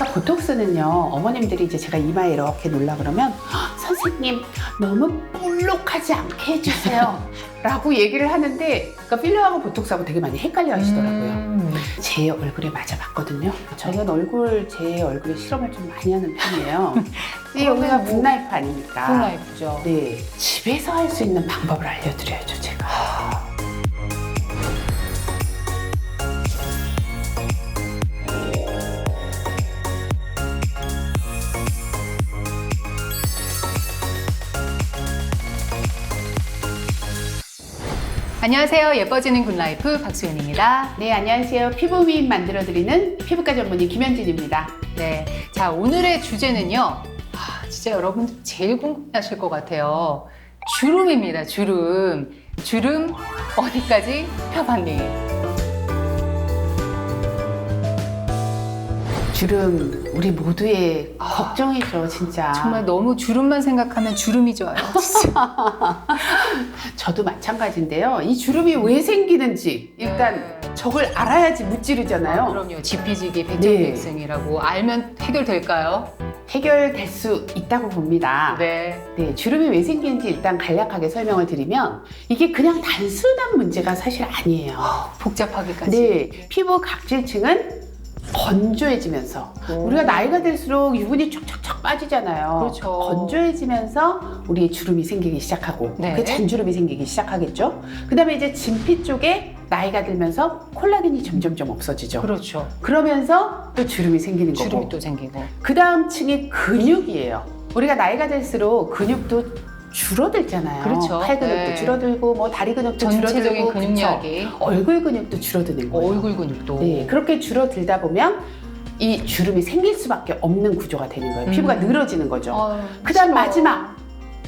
그러니까 보톡스는요 어머님들이 이제 제가 이마에 이렇게 놀라 그러면 "헉, 선생님 너무 볼록하지 않게 해주세요. 라고 얘기를 하는데 그러니까 필러하고 보톡스하고 되게 많이 헷갈려 하시더라고요. 음. 제 얼굴에 맞아봤거든요. 저는 얼굴 제 얼굴에 실험을 좀 많이 하는 편이에요. 여기가 뭐- 분라이프 아닙니까. 폴라이프죠. 네 집에서 할 수 있는 방법을 알려드려야죠 제가 안녕하세요. 예뻐지는 굿라이프 박수연입니다. 네 안녕하세요 피부 미인 만들어드리는 피부과 전문의 김현진입니다 네. 자, 오늘의 주제는요. 아, 진짜 여러분들 제일 궁금해하실 것 같아요. 주름입니다. 주름. 주름 어디까지 펴봤니? 주름 우리 모두의 걱정이죠 진짜 정말 너무 주름만 생각하면 주름이 좋아요. 저도 마찬가지인데요 이 주름이 왜 생기는지 일단 네. 저걸 알아야지 아, 무찌르잖아요 그럼요. 지피지기 백정백승이라고 알면 해결될까요? 해결될 수 있다고 봅니다 네. 네, 주름이 왜 생기는지 일단 간략하게 설명을 드리면 이게 그냥 단순한 문제가 사실 아니에요 복잡하기까지. 네, 피부 각질층은 건조해지면서 우리가 나이가 들수록 유분이 촉촉촉 빠지잖아요. 그렇죠. 건조해지면서 우리의 주름이 생기기 시작하고 네. 그 잔주름이 생기기 시작하겠죠. 그다음에 이제 진피 쪽에 나이가 들면서 콜라겐이 점점점 없어지죠. 그렇죠. 그러면서 또 주름이 생기는 주름이 거고. 또 생기고. 그 다음 층이 근육이에요. 우리가 나이가 들수록 근육도 줄어들잖아요. 그렇죠. 팔 근육도 네. 줄어들고 뭐 다리 근육도 전체적인 줄어들고? 근육량이 얼굴 근육도 줄어드는 거예요. 얼굴 근육도. 네, 그렇게 줄어들다 보면 이 주름이 생길 수밖에 없는 구조가 되는 거예요. 음. 피부가 늘어지는 거죠. 어, 그다음 싫어. 마지막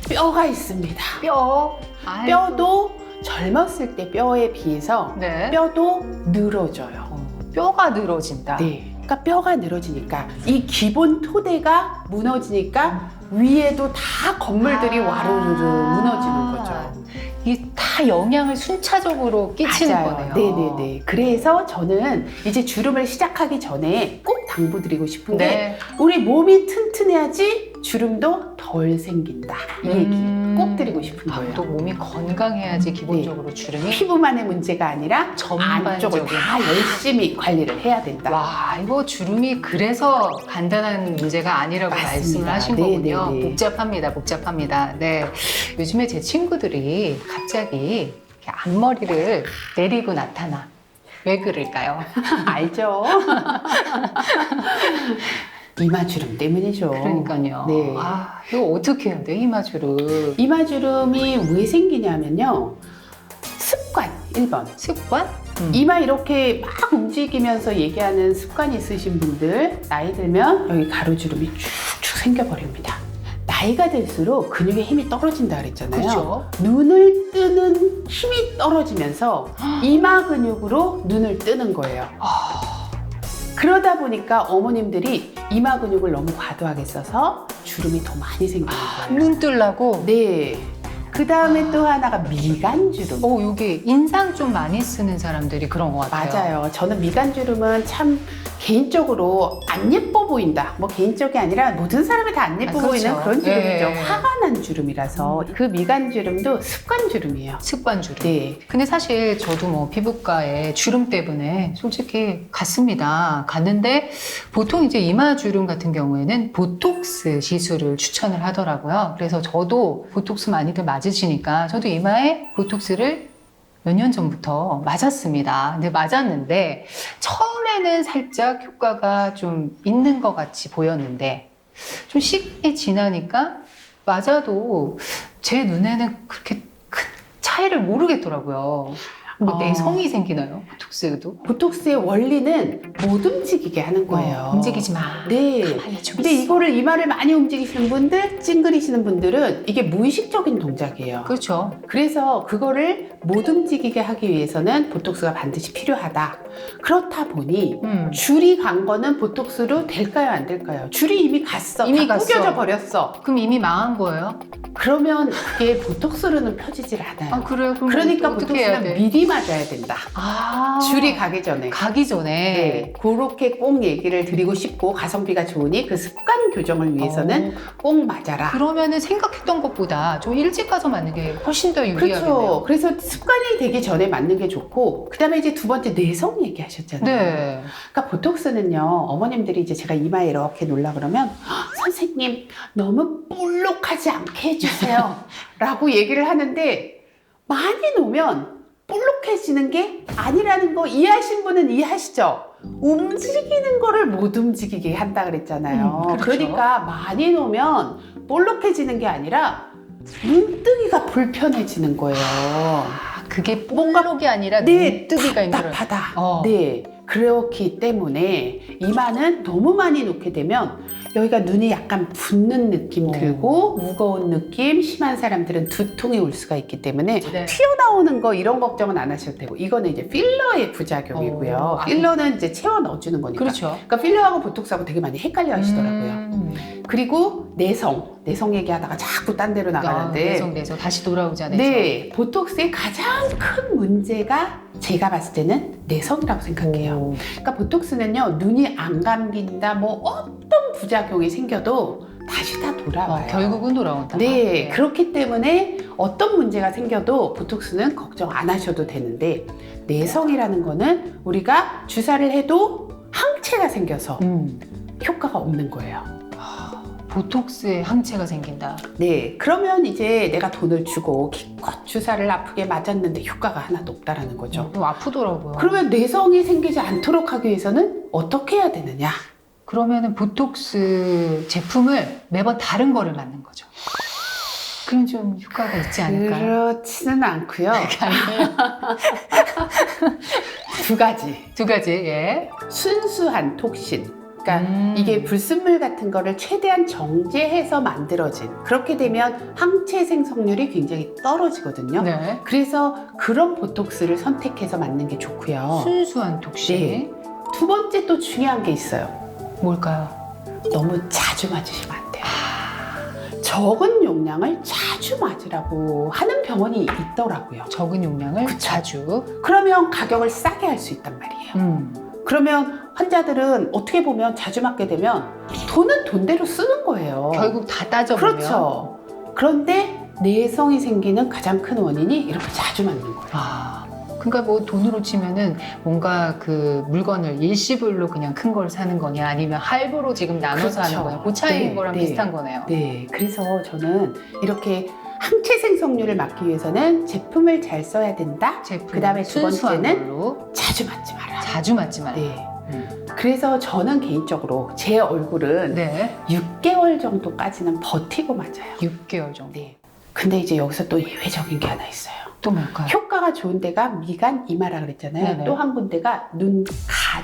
뼈가 있습니다. 뼈. 아이고. 뼈도 젊었을 때 뼈에 비해서 네. 뼈도 늘어져요. 어, 뼈가 늘어진다. 네. 그러니까 뼈가 늘어지니까 이 기본 토대가 무너지니까 위에도 다 건물들이 아. 와르르르 무너지는 거죠. 이게 다 영향을 순차적으로 끼치는 맞아요. 거네요. 네네네. 그래서 저는 이제 주름을 시작하기 전에 꼭 당부드리고 싶은 게 네. 우리 몸이 튼튼해야지 주름도 덜 생긴다. 이 얘기 음. 꼭 드리고 싶은 아, 거예요. 또 몸이 건강해야지 기본적으로 주름이 피부만의 문제가 아니라 안쪽을 전반적인. 다 열심히 관리를 해야 된다. 와, 이거 주름이 그래서 간단한 문제가 아니라고 맞습니다. 말씀을 하신 네, 거군요. 네, 네. 복잡합니다, 복잡합니다. 네. 요즘에 제 친구들이 갑자기 이렇게 앞머리를 내리고 나타나. 왜 그럴까요? 알죠? 이마주름 때문이죠. 그러니까요. 네. 아, 이거 어떻게 해야 돼, 이마주름? 이마주름이 왜 생기냐면요. 습관 1번. 습관? 음. 이마 이렇게 막 움직이면서 얘기하는 습관이 있으신 분들 나이 들면 여기 가로주름이 쭉쭉 생겨버립니다. 나이가 들수록 근육의 힘이 떨어진다 그랬잖아요. 그렇죠. 눈을 뜨는 힘이 떨어지면서 이마 근육으로 눈을 뜨는 거예요. 아, 그러다 보니까 어머님들이 이마 근육을 너무 과도하게 써서 주름이 더 많이 생기는 거예요. 눈 뜨려고? 네. 그 다음에 또 하나가 미간주름. 어, 여기 인상 좀 많이 쓰는 사람들이 그런 것 같아요. 맞아요. 저는 미간주름은 참 개인적으로 안 예뻐 보인다. 뭐 개인적이 아니라 모든 사람이 다 안 예뻐 아, 그렇죠. 보이는 그런 주름이죠. 네. 화가 난 주름이라서 그 미간주름도 습관주름이에요. 습관 주름. 네. 근데 사실 저도 뭐 피부과에 주름 때문에 솔직히 갔습니다. 갔는데 보통 이제 이마 주름 같은 경우에는 보톡스 시술을 추천을 하더라고요. 그래서 저도 보톡스 많이들 맞 으시니까 저도 이마에 보톡스를 몇 년 전부터 맞았습니다. 근데 맞았는데 처음에는 살짝 효과가 좀 있는 것 같이 보였는데 좀 시간이 지나니까 맞아도 제 눈에는 그렇게 큰 차이를 모르겠더라고요. 뭐 어. 내성이 생기나요? 보톡스도? 보톡스의 원리는 못 움직이게 하는 거예요. 어, 움직이지 마. 네. 근데. 이거를 이마를 많이 움직이시는 분들, 찡그리시는 분들은 이게 무의식적인 동작이에요. 그렇죠. 그래서 그거를 못 움직이게 하기 위해서는 보톡스가 반드시 필요하다. 그렇다 보니 음. 줄이 간 거는 보톡스로 될까요, 안 될까요? 줄이 이미 갔어. 이미 다 갔어. 구겨져 버렸어. 그럼 이미 망한 거예요? 그러면 그게 보톡스로는 펴지질 않아요. 아 그래요? 그럼 그러니까 어떻게 해야 보톡스는 돼? 미리 맞아야 된다. 아 줄이 가기 전에. 가기 전에 네, 그렇게 꼭 얘기를 드리고 싶고 가성비가 좋으니 그 습관 교정을 위해서는 어, 꼭 맞아라. 그러면은 생각했던 것보다 좀 일찍 가서 맞는 게 훨씬 더 유리하겠네요. 그렇죠. 그래서 습관이 되기 전에 맞는 게 좋고, 그 다음에 이제 두 번째 내성 얘기하셨잖아요. 네. 그러니까 보톡스는요, 어머님들이 이제 제가 이마에 이렇게 놀라 그러면, "헉, 선생님, 너무 볼록하지 않게 해주세요. 라고 얘기를 하는데, 많이 놓으면 볼록해지는 게 아니라는 거 이해하신 분은 이해하시죠? 움직이는 거를 못 움직이게 한다 그랬잖아요. 음, 그렇죠. 그러니까 많이 놓으면 볼록해지는 게 아니라 눈뜨기가 불편해지는 거예요. 아, 그게 볼록이 아니라 네, 눈뜨기가 힘들어요. 답답하다. 어. 네. 그렇기 때문에 이마는 너무 많이 놓게 되면 여기가 눈이 약간 붓는 느낌 어. 들고 무거운 느낌 심한 사람들은 두통이 올 수가 있기 때문에 네. 튀어나오는 거 이런 걱정은 안 하셔도 되고 이거는 이제 필러의 부작용이고요. 어. 아. 필러는 이제 채워 넣어주는 거니까. 그렇죠. 그러니까 필러하고 보톡스하고 되게 많이 헷갈려 하시더라고요. 음. 그리고 내성, 내성 얘기하다가 자꾸 딴 데로 나가는데 아, 내성 내성 다시 돌아오잖아요. 네, 보톡스의 가장 큰 문제가 제가 봤을 때는 내성이라고 생각해요. 오. 그러니까 보톡스는요, 눈이 안 감긴다, 뭐 어떤 부작용이 생겨도 다시 다 돌아와요. 어, 결국은 돌아온다. 네, 그렇기 때문에 어떤 문제가 생겨도 보톡스는 걱정 안 하셔도 되는데 내성이라는 거는 우리가 주사를 해도 항체가 생겨서 음. 효과가 없는 거예요. 보톡스에 항체가 생긴다. 네, 그러면 이제 내가 돈을 주고 기껏 주사를 아프게 맞았는데 효과가 하나도 없다라는 거죠. 좀 아프더라고요. 그러면 내성이 생기지 않도록 하기 위해서는 어떻게 해야 되느냐? 그러면은 보톡스 제품을 매번 다른 거를 맞는 거죠. 그럼 좀 효과가 있지 않을까요? 그렇지는 않고요. 두 가지. 두 가지, 예. 순수한 톡신. 그러니까 음. 이게 불순물 같은 거를 최대한 정제해서 만들어진. 그렇게 되면 항체 생성률이 굉장히 떨어지거든요. 네. 그래서 그런 보톡스를 선택해서 맞는 게 좋고요. 순수한 톡신. 네. 두 번째 또 중요한 게 있어요. 뭘까요? 너무 자주 맞으시면 안 돼요. 적은 용량을 자주 맞으라고 하는 병원이 있더라고요. 적은 용량을 그쵸. 자주. 그러면 가격을 싸게 할 수 있단 말이에요. 음. 그러면 환자들은 어떻게 보면 자주 맞게 되면 돈은 돈대로 쓰는 거예요. 결국 다 따져보면. 그렇죠. 그런데 내성이 생기는 가장 큰 원인이 이렇게 자주 맞는 거예요. 아. 그러니까 뭐 돈으로 치면은 뭔가 그 물건을 일시불로 그냥 큰 걸 사는 거냐 아니면 할부로 지금 나눠서 그렇죠. 하는 거냐 그 차이인 네, 거랑 네. 비슷한 거네요. 네, 그래서 저는 이렇게 항체 생성률을 막기 위해서는 제품을 잘 써야 된다. 제품 그다음에 두 순수한 번째는 걸로 자주 맞지 마라. 자주 맞지 말아요. 네. 음. 그래서 저는 개인적으로 제 얼굴은 네. 6개월 정도까지는 버티고 맞아요. 6개월 정도. 네. 근데 이제 여기서 또 예외적인 게 하나 있어요. 또 뭘까요? 효과가 좋은 데가 미간 이마라 그랬잖아요. 네네. 또 한 군데가 눈 가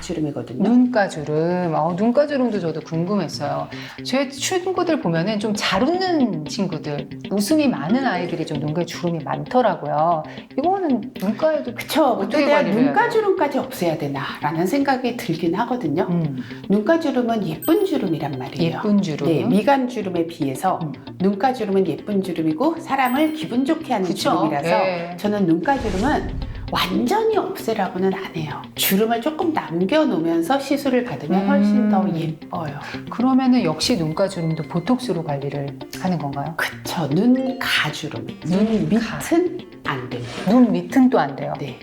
주름이거든요. 눈가주름. 어, 눈가주름도 저도 궁금했어요. 제 친구들 보면은 좀 잘 웃는 친구들, 웃음이 많은 아이들이 좀 눈가에 주름이 많더라고요. 이거는 눈가에도 그쵸. 어떻게 근데 내가 관리를 해야 눈가주름까지 없애야 되나라는 생각이 들긴 하거든요. 음, 눈가주름은 예쁜 주름이란 말이에요. 예쁜 주름. 네, 미간 주름에 비해서 음. 눈가 주름은 예쁜 주름이고 사람을 기분 좋게 하는 그쵸? 주름이라서 예. 저는 눈가 주름은 완전히 없애라고는 안 해요. 주름을 조금 남겨놓으면서 시술을 받으면 훨씬 더 음. 예뻐요. 그러면은 역시 눈가 주름도 보톡스로 관리를 하는 건가요? 그쵸. 눈 가주름. 눈. 밑은 안 됩니다. 눈 밑은 또 안 돼요. 네.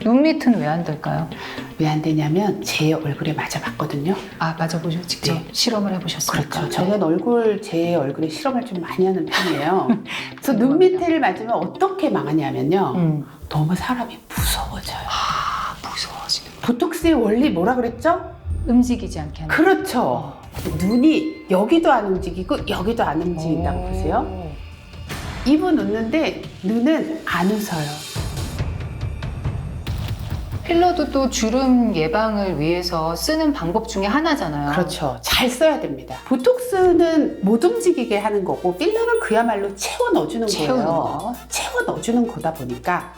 눈 밑은 왜 안 될까요? 왜 안 되냐면 제 얼굴에 맞아봤거든요. 아, 맞아보셔 직접 네. 실험을 해보셨습니까? 그렇죠. 저는 얼굴, 제 얼굴에 실험을 좀 많이 하는 편이에요. 그래서 눈. 밑에를 맞으면 어떻게 망하냐면요. 음. 너무 사람이 무서워져요. 아, 무서워지는. 보톡스의 원리 뭐라 그랬죠? 움직이지 않게 하는. 그렇죠. 눈이 여기도 안 움직이고 여기도 안 움직인다고 오. 보세요. 입은 웃는데 눈은 안 웃어요. 필러도 또 주름 예방을 위해서 쓰는 방법 중에 하나잖아요. 그렇죠. 잘 써야 됩니다. 보톡스는 못 움직이게 하는 거고 필러는 그야말로 채워 넣어주는 채우는 거예요. 거. 채워 넣어주는 거다 보니까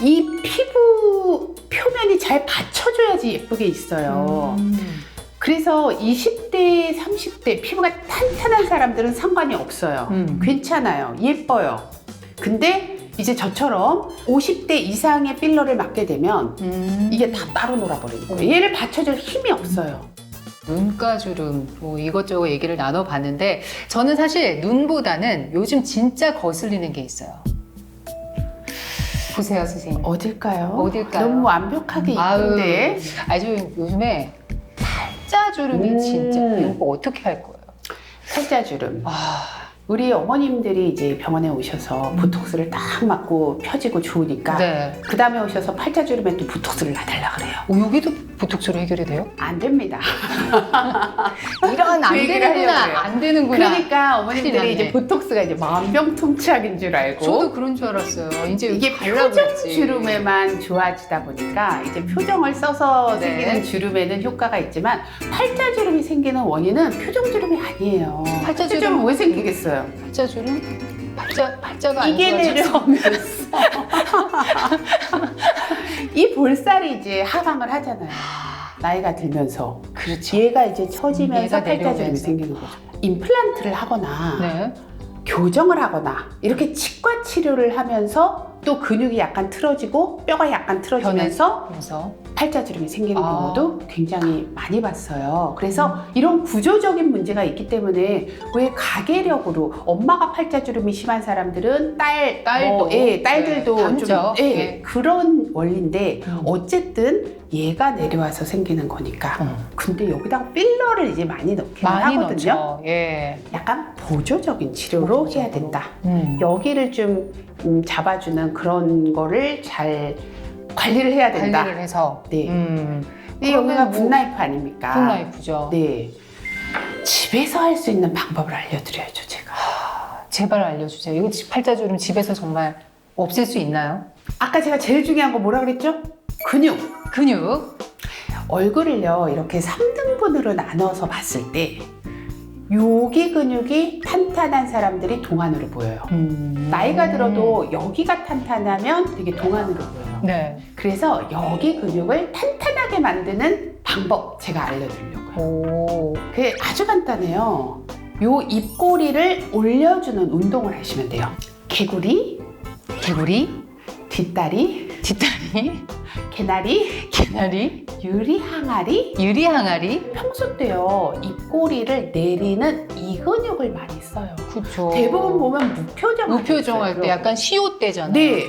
이 피부 표면이 잘 받쳐줘야지 예쁘게 있어요. 음. 그래서 20대, 30대 피부가 탄탄한 사람들은 상관이 없어요. 음. 괜찮아요. 예뻐요. 근데 이제 저처럼 50대 이상의 필러를 맞게 되면 음. 이게 다 따로 놀아버리는 거예요. 얘를 받쳐줄 힘이 없어요. 눈가주름 뭐 이것저것 얘기를 나눠봤는데 저는 사실 눈보다는 요즘 진짜 거슬리는 게 있어요. 보세요, 선생님. 어딜까요? 어딜까요? 너무 완벽하게 아유, 이쁜데 아주 요즘에 팔자주름이 음. 진짜 이거 어떻게 할 거예요? 팔자주름. 아, 우리 어머님들이 이제 병원에 오셔서 보톡스를 딱 맞고 펴지고 좋으니까 네. 그 다음에 오셔서 팔자주름에 또 보톡스를 놔달라 그래요. 어, 여기도 보톡스로 해결이 돼요? 안 됩니다. 이런 안 그 얘기를 되는구나, 하려고 그래요. 안 되는구나. 그러니까 큰일. 어머님들이 이제 보톡스가 이제 만병통치약인 줄 알고 저도 그런 줄 알았어요. 이제 이게 표정. 주름에만 좋아지다 보니까 이제 표정을 써서 네. 생기는 주름에는 효과가 있지만 팔자 주름이 생기는 원인은 표정 주름이 아니에요. 팔자 주름 왜 생기겠어요? 팔자 주름? 팔자 팔자가 안 이게 좋아져서. 내려오면서 이 볼살이 이제 하강을 하잖아요. 나이가 들면서 그렇죠. 얘가 이제 처지면서 얘가 팔자 주름이 내려오면서. 생기는 거죠. 임플란트를 하거나 네. 교정을 하거나 이렇게 치과 치료를 하면서 또 근육이 약간 틀어지고 뼈가 약간 틀어지면서 그래서 팔자주름이 생기는 아. 경우도 굉장히 많이 봤어요. 그래서 음. 이런 구조적인 문제가 있기 때문에 왜 가계력으로 엄마가 팔자주름이 심한 사람들은 딸, 딸도, 뭐, 예, 딸들도 네, 좀. 예, 네. 그런 원리인데 음. 어쨌든 얘가 내려와서 생기는 거니까. 어. 근데 여기다가 필러를 이제 많이 넣긴 많이 하거든요. 넣죠. 예. 약간 보조적인 치료로 해야 보조적으로. 된다. 음. 여기를 좀 음, 잡아주는 그런 거를 잘 관리를 해야 된다. 관리를 해서. 네. 음. 근데 그러면 여기가 뭐- 붓나이프 아닙니까? 풋라이프죠. 네. 집에서 할 수 있는 방법을 알려드려야죠, 제가. 제발 알려주세요. 이거 지- 팔자주름 집에서 정말 없앨 수 있나요? 아까 제가 제일 중요한 거 뭐라 그랬죠? 근육. 근육. 얼굴을요, 이렇게 3등분으로 나눠서 봤을 때, 여기 근육이 탄탄한 사람들이 동안으로 보여요. 음. 나이가 들어도 여기가 탄탄하면 되게 동안으로 보여요. 네. 그래서 여기 근육을 탄탄하게 만드는 방법 제가 알려드리려고요. 오. 그게 아주 간단해요. 요 입꼬리를 올려주는 운동을 하시면 돼요. 개구리, 개구리, 뒷다리, 뒷다리, 개나리, 개나리, 유리 항아리. 유리 항아리. 평소 때요 입꼬리를 내리는 이 근육을 많이 써요. 그렇죠. 대부분 보면 무표정. 무표정 할 때 약간 시옷 때잖아요. 네.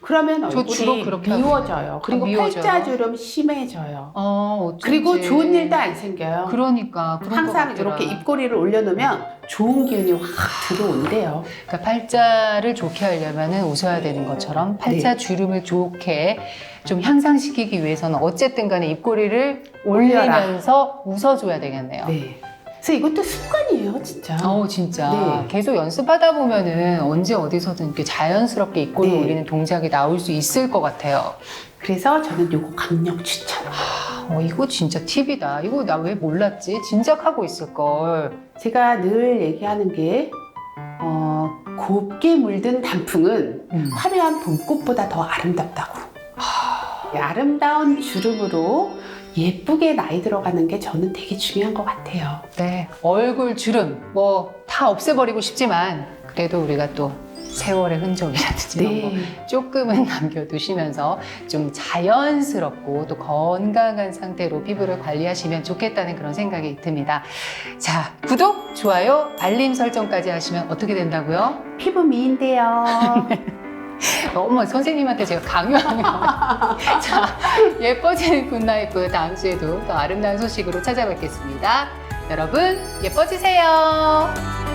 그러면 저 주로 얼굴이 그렇게 미워져요. 그리고 미워져요? 팔자주름 심해져요. 어, 어쩐지. 그리고 좋은 일도 안 생겨요. 그러니까 그런 것 항상 같더라. 이렇게 입꼬리를 올려놓으면 좋은 기운이 확 들어온대요. 그러니까 팔자를 좋게 하려면 웃어야 되는 것처럼 팔자 네. 주름을 좋게 좀 향상시키기 위해서는 어쨌든 간에 입꼬리를 올려라. 올리면서 웃어줘야 되겠네요. 네. 그래서 이것도 습관이에요, 진짜. 어 진짜 네. 계속 연습하다 보면은 언제 어디서든 이렇게 자연스럽게 입꼬리 네. 올리는 동작이 나올 수 있을 것 같아요. 그래서 저는 이거 강력 추천. 어, 이거 진짜 팁이다. 이거 나 왜 몰랐지? 진작 하고 있을 걸. 제가 늘 얘기하는 게 어, 곱게 물든 단풍은 음. 화려한 봄꽃보다 더 아름답다고. 이 아름다운 주름으로 예쁘게 나이 들어가는 게 저는 되게 중요한 것 같아요. 네, 얼굴 주름 뭐 다 없애버리고 싶지만 그래도 우리가 또 세월의 흔적이라든지 이런 거 네. 조금은 남겨두시면서 좀 자연스럽고 또 건강한 상태로 피부를 관리하시면 좋겠다는 그런 생각이 듭니다. 자, 구독, 좋아요, 알림 설정까지 하시면 어떻게 된다고요? 피부 미인데요. 어머, 선생님한테 제가 강요하면. 자, 예뻐지는 굿나잇굿 다음 주에도 더 아름다운 소식으로 찾아뵙겠습니다. 여러분, 예뻐지세요.